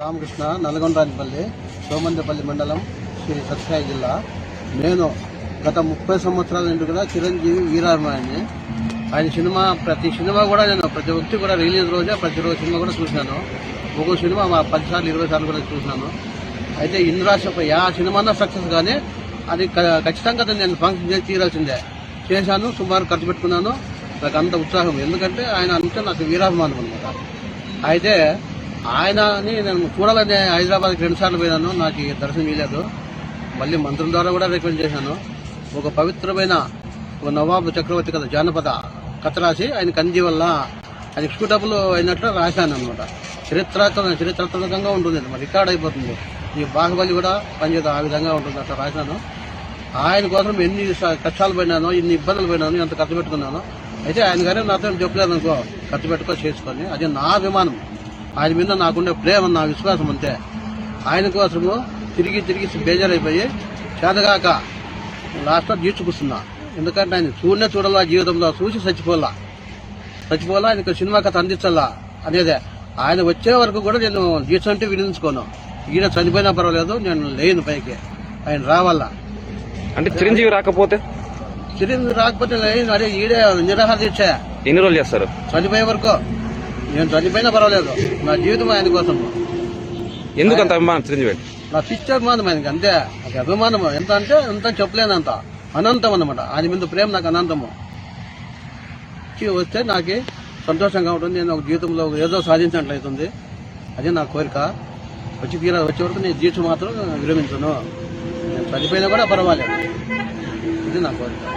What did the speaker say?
రామకృష్ణ నల్గొండరానిపల్లి సోమందపల్లి మండలం శ్రీ సత్యసాయి జిల్లా. నేను గత ముప్పై సంవత్సరాల నుండి కూడా చిరంజీవి వీరాభిమాని ఆయన సినిమా ప్రతి సినిమా కూడా నేను ప్రతి ఒక్కటి కూడా రిలీజ్ రోజే ప్రతి రోజు సినిమా కూడా చూశాను. ఒక్కో సినిమా మా పది సార్లు ఇరవై సార్లు కూడా చూశాను. అయితే ఇంద్రాశపై ఆ సినిమా సక్సెస్ కానీ అది క- ఖచ్చితంగా నేను ఫంక్షన్ చేసి తీరాల్సిందే. చేశాను సుమారు ఖర్చు పెట్టుకున్నాను. నాకు అంత ఉత్సాహం. ఎందుకంటే ఆయన అంటే నాకు వీరాభిమానం అనమాట అయితే ఆయనని నేను చూడాలని హైదరాబాద్కి రెండు సార్లు పోయినాను. నాకు దర్శనం ఇవ్వలేదు మళ్ళీ మంత్రుల ద్వారా కూడా రికమెండ్ చేశాను. ఒక పవిత్రమైన ఒక నవాబు చక్రవర్తి కథ జానపద కథ రాసి ఆయనకి అంది వల్ల ఆయన ఎక్స్క్యూటబుల్ అయినట్లు రాశాను అనమాట చరిత్రాత్మక చరిత్రాత్మకంగా ఉంటుంది మరి రికార్డ్ అయిపోతుంది. ఈ బాహుబలి కూడా పనిచేత ఆ విధంగా ఉంటుంది అట్లా రాశాను. ఆయన కోసం ఎన్ని కష్టాలు పడినానో ఎన్ని ఇబ్బందులు పడినానో ఎంత ఖర్చు పెట్టుకున్నానో అయితే ఆయన గారే నాతో చెప్పలేదు అనుకో ఖర్చు పెట్టుకో చేసుకొని. అది నా అభిమానం. ఆయన మీద నాకుండే ప్రేమ నా విశ్వాసం అంతే. ఆయన కోసము తిరిగి తిరిగి బేజారైపోయి చేతగాక లాస్ట్లో తీర్చుకుస్తున్నా ఎందుకంటే ఆయన చూడనే చూడాలా జీవితంలో చూసి చచ్చిపోలా. చచ్చిపోలా ఆయనకు సినిమా కథ అందించాలా అనేదే. ఆయన వచ్చే వరకు కూడా నేను జీవితంటే వినించుకోను. ఈయన చనిపోయినా పర్వాలేదు నేను లేను పైకి. ఆయన రావాలా. అంటే చిరంజీవి రాకపోతే? చిరంజీవి రాకపోతే లేదు అదే ఈడే నిరాహార దీక్ష. ఎన్ని రోజులు చేస్తారు? చనిపోయే వరకు. నేను చనిపోయినా పర్వాలేదు. నా జీవితం ఆయన కోసం. ఎందుకు అంత అభిమానం చిరంజీవి? నా పిచ్చి అభిమానం ఆయనకి అంతే. అది అభిమానం ఎంత అంటే ఎంత చెప్పలేనంత. అనంతం అన్నమాట. ఆయన మీద ప్రేమ నాకు అనంతము. వస్తే నాకు సంతోషంగా ఉంటుంది. నేను ఒక జీవితంలో ఏదో సాధించినట్లయితుంది అదే నా కోరిక. వచ్చి తీరా వచ్చే వరకు నేను జీవితం మాత్రం విరమించను. నేను చనిపోయినా కూడా పర్వాలేదు. ఇది నా కోరిక.